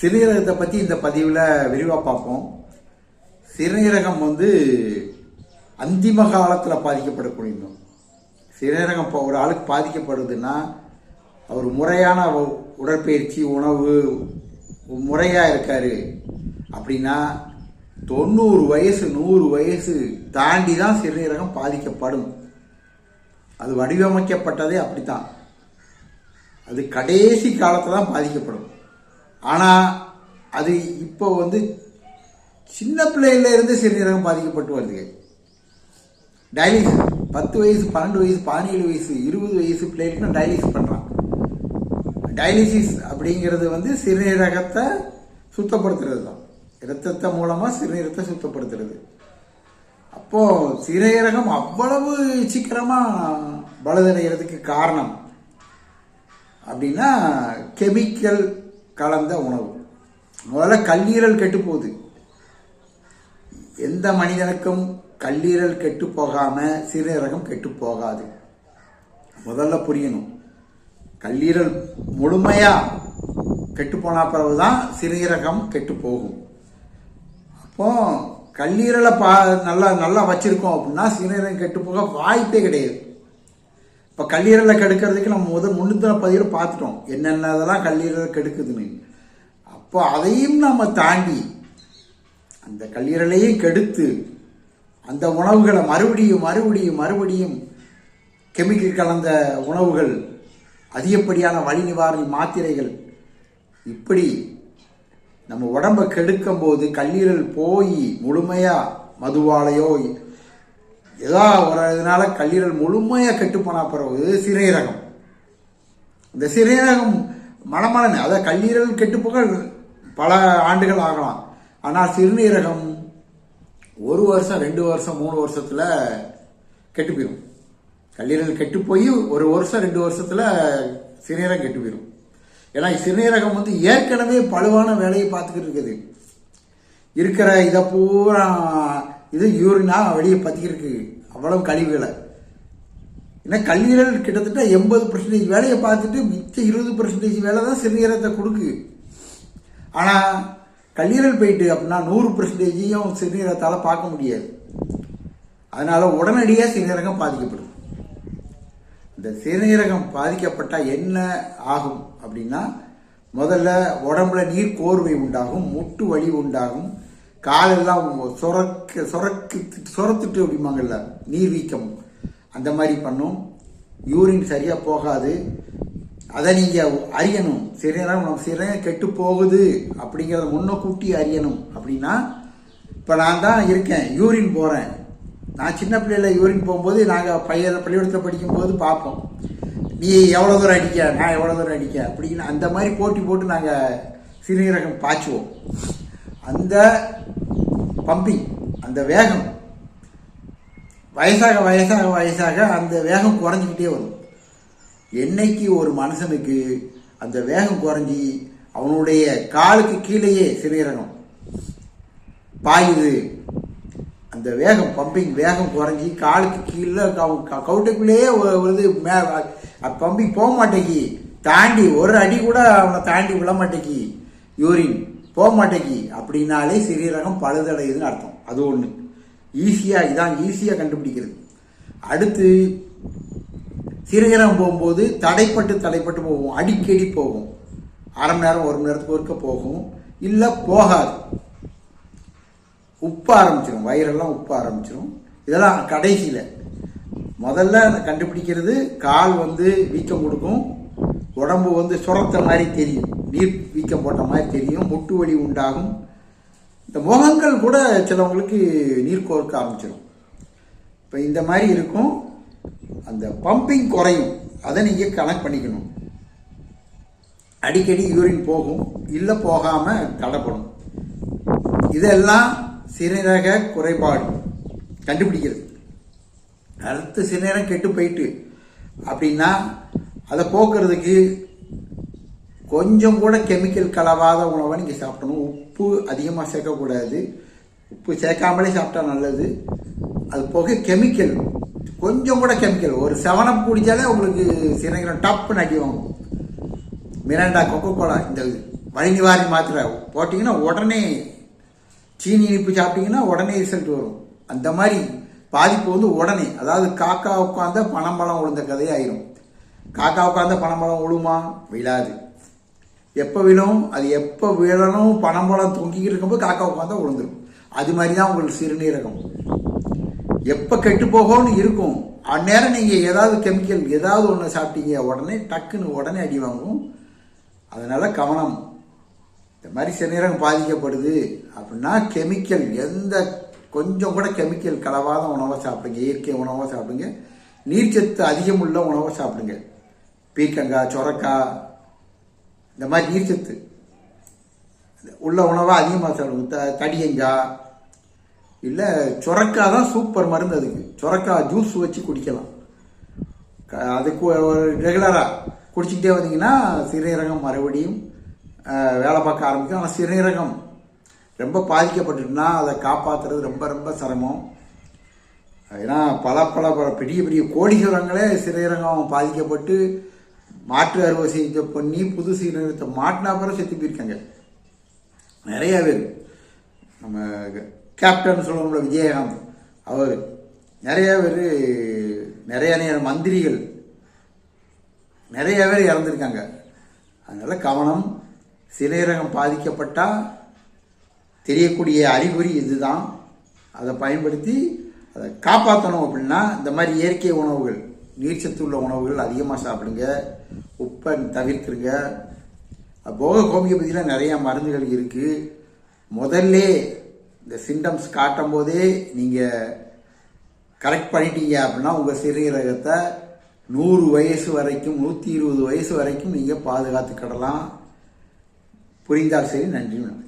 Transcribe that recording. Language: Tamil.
சிறுநீரகத்தை பற்றி இந்த பதிவில் விரிவாக பார்ப்போம். சிறுநீரகம் வந்து அந்திம காலத்தில் பாதிக்கப்படக்கூடிய நோய். சிறுநீரகம் இப்போ ஒரு ஆளுக்கு பாதிக்கப்படுதுன்னா அவர் முறையான உடற்பயிற்சி உணவு முறையாக இருக்கார் அப்படின்னா தொண்ணூறு வயசு நூறு வயசு தாண்டி தான் சிறுநீரகம் பாதிக்கப்படும். அது வடிவமைக்கப்பட்டதே அப்படித்தான். அது கடைசி காலத்தில் தான் பாதிக்கப்படும். ஆனால் அது இப்போ வந்து சின்ன பிள்ளையிலேருந்து சிறுநீரகம் பாதிக்கப்பட்டு வருது. டயாலிசிஸ் பத்து வயசு பன்னெண்டு வயசு பதினேழு வயசு இருபது வயசு பிள்ளைகளுக்கு டயாலிசிஸ் பண்ணுறான் டயலிசிஸ் அப்படிங்கிறது வந்து சிறுநீரகத்தை சுத்தப்படுத்துறது தான். இரத்தத்தை மூலமாக சிறுநீரகத்தை சுத்தப்படுத்துறது. அப்போது சிறுநீரகம் அவ்வளவு சீக்கிரமாக பலதடைகிறதுக்கு காரணம் அப்படின்னா கெமிக்கல் கலந்த உணவு. முதல்ல கல்லீரல் கெட்டு போகுது. எந்த மனிதனுக்கும் கல்லீரல் கெட்டு போகாம சிறுநீரகம் கெட்டு போகாது. முதல்ல புரியணும். கல்லீரல் முழுமையா கெட்டு போன பிறகுதான் சிறுநீரகம் கெட்டு போகும். அப்போ கல்லீரலை பா நல்லா நல்லா வச்சுருக்கோம் அப்படின்னா சிறுநீரகம் கெட்டு போக வாய்ப்பே கிடையாது. இப்போ கல்லீரலை கெடுக்கிறதுக்கு நம்ம முதல் முன்னூத்தி பதிவில் பார்த்துட்டோம். என்னென்னதெல்லாம் கல்லீரலை கெடுக்குதுன்னு. அப்போ அதையும் நம்ம தாண்டி அந்த கல்லீரலையும் கெடுத்து அந்த உணவுகளை மறுபடியும் மறுபடியும் மறுபடியும் கெமிக்கல் கலந்த உணவுகள் அதிகப்படியான வலி நிவாரணி மாத்திரைகள் இப்படி நம்ம உடம்ப கெடுக்கும் போது கல்லீரல் போய் முழுமையாக மதுவாலையோ ஏதோ ஒரு இதனால கல்லீரல் முழுமையாக கெட்டுப்போனா பிறகு சிறுநீரகம் இந்த சிறைரகம் மனமலன் அதாவது கல்லீரல் கெட்டுப்போக பல ஆண்டுகள் ஆகலாம். ஆனால் சிறுநீரகம் ஒரு வருஷம் ரெண்டு வருஷம் மூணு வருஷத்தில் கெட்டு போயிடும் கல்லீரல் கெட்டு போய் ஒரு வருஷம் ரெண்டு வருஷத்தில் சிறுநீரகம் கெட்டு போயிடும் ஏன்னா சிறுநீரகம் வந்து ஏற்கனவே பழுவான வேலையை பார்த்துக்கிட்டு இருக்குது. இருக்கிற இதை பூரா இது யூரினா வெளியே பத்திக்கிருக்கு அவ்வளவு கழிவுகளை. ஏன்னா கல்லீரல் கிட்டத்தட்ட எண்பது பர்சன்டேஜ் வேலையை பார்த்துட்டு மிச்சம் இருபது பர்சன்டேஜ் வேலை தான் சிறுநீரகத்தை கொடுக்கு. ஆனால் கல்லீரல் போயிட்டு அப்படின்னா நூறு பர்சன்டேஜையும் சிறுநீரகத்தால் பார்க்க முடியாது. அதனால் உடனடியாக சிறுநீரகம் பாதிக்கப்படுது இந்த சிறுநீரகம் பாதிக்கப்பட்டால் என்ன ஆகும் அப்படின்னா முதல்ல உடம்புல நீர் கோர்வை உண்டாகும் முட்டு வலி உண்டாகும் காலெல்லாம் சொரக்க சொரக்கு சுரத்துட்டு அப்படிம்பாங்கல்ல நீர் வீக்கம். அந்த மாதிரி பண்ணும். யூரின் சரியாக போகாது. அதை நீங்கள் அறியணும். சிறுநீரகம் நம்ம சிறுநீரகம் கெட்டு போகுது அப்படிங்கிறத முன்னக்கூட்டி அறியணும். அப்படின்னா இப்போ நான் தான் இருக்கேன் யூரின் போகிறேன் நான் சின்ன பிள்ளையில் யூரின் போகும்போது நாங்கள் பையன் பள்ளிக்கூடத்தில் படிக்கும்போது பார்ப்போம். நீ எவ்வளோ தூரம் அடிக்க? நான் எவ்வளோ தூரம் அடிக்க? அப்படின்னு அந்த மாதிரி போட்டி போட்டு நாங்கள் சிறுநீரகம் பாய்ச்சுவோம். அந்த பம்பிங் அந்த வேகம் வயசாக வயசாக வயசாக அந்த வேகம் குறைஞ்சிக்கிட்டே வரும். என்னைக்கு ஒரு மனுஷனுக்கு அந்த வேகம் குறைஞ்சி அவனுடைய காலுக்கு கீழேயே சிறுநீரகம் பாயுது அந்த வேகம் பம்பிங் வேகம் குறைஞ்சி காலுக்கு கீழே கவு- க- கவுட்டுக்குள்ளேயே வருது மே பம்பிங் போக மாட்டேங்கி தாண்டி ஒரு அடி கூட அவனை தாண்டி விழ மாட்டேங்கி யூரின் போக மாட்டேங்கி அப்படின்னாலே சிறீரகம் பழுதடையுதுன்னு அர்த்தம். அது ஒன்று ஈஸியாக இதான் ஈஸியாக கண்டுபிடிக்கிறது. அடுத்து சிறுநீரகம் போகும்போது தடைப்பட்டு தடைப்பட்டு போகும். அடிக்கடி போகும். அரை மணி நேரம் ஒரு மணி நேரத்துக்கு ஒருக்க போகும். இல்லை போகாது. உப்ப ஆரம்பிச்சிடும் வயிறெல்லாம் உப்ப ஆரம்பிச்சிடும் இதெல்லாம் கடைசியில். முதல்ல கண்டுபிடிக்கிறது கால் வந்து வீக்கம் கொடுக்கும். உடம்பு வந்து சுரத்த மாதிரி தெரியும். நீர் வீக்கம் போட்ட மாதிரி தெரியும். முட்டு வலி உண்டாகும். இந்த முகங்கள் கூட சிலவங்களுக்கு நீர் கோர்க்க ஆரம்பிச்சிடும் இப்போ இந்த மாதிரி இருக்கும். அந்த பம்பிங் குறையும். அதை நீங்கள் கணக்கு பண்ணிக்கணும். அடிக்கடி யூரின் போகும். இல்லை போகாமல் தடைப்படும். இதெல்லாம் சிறுநீரக குறைபாடு. கண்டுபிடிக்கிறது. அடுத்து சிறுநீரகம் கெட்டு போயிட்டு அப்படின்னா அதை போக்குறதுக்கு கொஞ்சம் கூட கெமிக்கல் கலவாத உணவை நீங்கள் சாப்பிடணும். உப்பு அதிகமாக சேர்க்கக்கூடாது. உப்பு சேர்க்காமலே சாப்பிட்டா நல்லது. அது போக கெமிக்கல் கொஞ்சம் கூட கெமிக்கல் ஒரு செவனப் குடித்தாலே உங்களுக்கு சிறுநீரகம் டப்புன்னு அடி வாங்கும். மிராண்டா கொக்கோ கோலா இந்த வழி நிவாரணி மாத்திரை போட்டிங்கன்னா உடனே சீனி இனிப்பு சாப்பிட்டீங்கன்னா உடனே ரிசல்ட் வரும். அந்த மாதிரி பாதிப்பு வந்து உடனே. அதாவது காக்கா உட்காந்த பனம்பழம் விழுந்த கதையாயிரும். காக்கா உட்காந்த பனம்பழம் விழுமா? விழாது. எப்போ விழும்? அது எப்போ விழணும்? பனம்பழம் தொங்கிக்கிட்டு இருக்கும்போது காக்கா உட்காந்து விழுந்துடும் அது மாதிரி தான் உங்களுக்கு சிறுநீரகம். எப்போ கெட்டு போகும்னு இருக்கும். அந்நேரம் நீங்கள் ஏதாவது கெமிக்கல் ஏதாவது ஒன்று சாப்பிட்டீங்க உடனே டக்குன்னு உடனே அடி வாங்கும். அதனால் கவனம். இந்த மாதிரி சிறுநீரகம் பாதிக்கப்படுது அப்படின்னா கெமிக்கல் எந்த கொஞ்சம் கூட கெமிக்கல் கலவாத உணவை சாப்பிடுங்க. இயற்கை உணவை சாப்பிடுங்க. நீர்ச்சத்து அதிகமுள்ள உணவை சாப்பிடுங்க. பீர்க்கங்காய் சொரக்காய் இந்த மாதிரி நீர்ச்சத்து உள்ள உணவாக அதிகமாக சாப்பிடும் த தடியங்காய் இல்லை சொரக்காய் தான் சூப்பர் மருந்து அதுக்கு. சொரக்காய் ஜூஸ் வச்சு குடிக்கலாம். க- அதுக்கு ஒரு ரெகுலராக குடிச்சிக்கிட்டே வந்தீங்கன்னா சிறுநீரகம் மறுபடியும் வேலை பார்க்க ஆரம்பிக்கும். ஆனால் சிறுநீரகம் ரொம்ப பாதிக்கப்பட்டுட்டுனா அதை காப்பாற்றுறது ரொம்ப ரொம்ப சிரமம். ஏன்னா பல பல பல பெரிய பெரிய கோடீஸ்வரங்களே சிறுநீரகம் பாதிக்கப்பட்டு மாற்று அறுவை சிகிச்சை பண்ணி புது சிறுநீரகத்தை மாட்டினா பிறகு செத்து போயிருக்காங்க. நிறைய பேர். நம்ம கேப்டன் சொல்லுவோம்ல விஜயகாந்த் அவர். நிறைய பேர் நிறைய நிறைய மந்திரிகள். நிறைய பேர் இறந்துருக்காங்க. அதனால் கவனம் சிறையரகம் பாதிக்கப்பட்டால் தெரியக்கூடிய அறிகுறி இதுதான். அதை பயன்படுத்தி அதை காப்பாற்றணும் அப்படின்னா இந்த மாதிரி இயற்கை உணவுகள் நீர்ச்சத்து உள்ள உணவுகள் அதிகமாக சாப்பிடுங்க. உப்பை தவிர்த்துருங்க. போக ஹோமியோபதியில் நிறையா மருந்துகள் இருக்குது முதல்ல இந்த சிம்டம்ஸ் காட்டும் போதே நீங்கள் கரெக்ட் பண்ணிட்டீங்க அப்படின்னா உங்கள் சிறுநீரகத்தை நூறு வயசு வரைக்கும் நூற்றி இருபது வயசு வரைக்கும் நீங்கள் பாதுகாத்துக்கிடலாம். புரிந்தால் சரி நன்றி வணக்கம்.